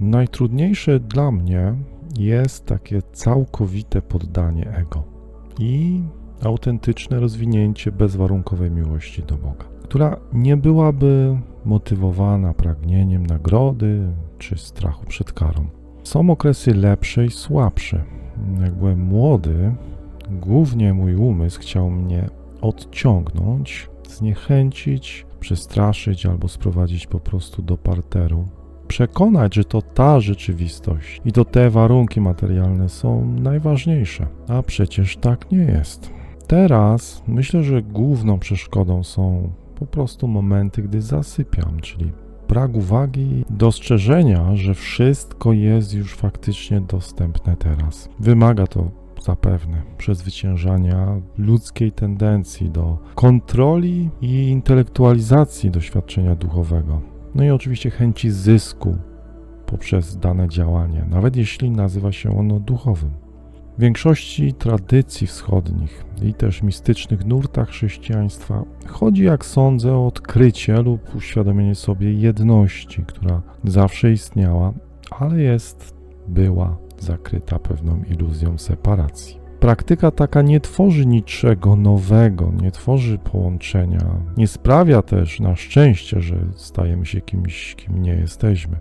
Najtrudniejsze dla mnie jest takie całkowite poddanie ego i autentyczne rozwinięcie bezwarunkowej miłości do Boga, która nie byłaby motywowana pragnieniem nagrody czy strachu przed karą. Są okresy lepsze i słabsze. Jak byłem młody, głównie mój umysł chciał mnie odciągnąć, zniechęcić, przestraszyć albo sprowadzić po prostu do parteru. Przekonać, że to ta rzeczywistość i to te warunki materialne są najważniejsze, a przecież tak nie jest. Teraz myślę, że główną przeszkodą są po prostu momenty, gdy zasypiam, czyli brak uwagi dostrzeżenia, że wszystko jest już faktycznie dostępne teraz. Wymaga to zapewne przezwyciężania ludzkiej tendencji do kontroli i intelektualizacji doświadczenia duchowego. No i oczywiście chęci zysku poprzez dane działanie, nawet jeśli nazywa się ono duchowym. W większości tradycji wschodnich i też mistycznych nurtach chrześcijaństwa chodzi, jak sądzę, o odkrycie lub uświadomienie sobie jedności, która zawsze istniała, ale jest, była zakryta pewną iluzją separacji. Praktyka taka nie tworzy niczego nowego, nie tworzy połączenia, nie sprawia też na szczęście, że stajemy się kimś, kim nie jesteśmy.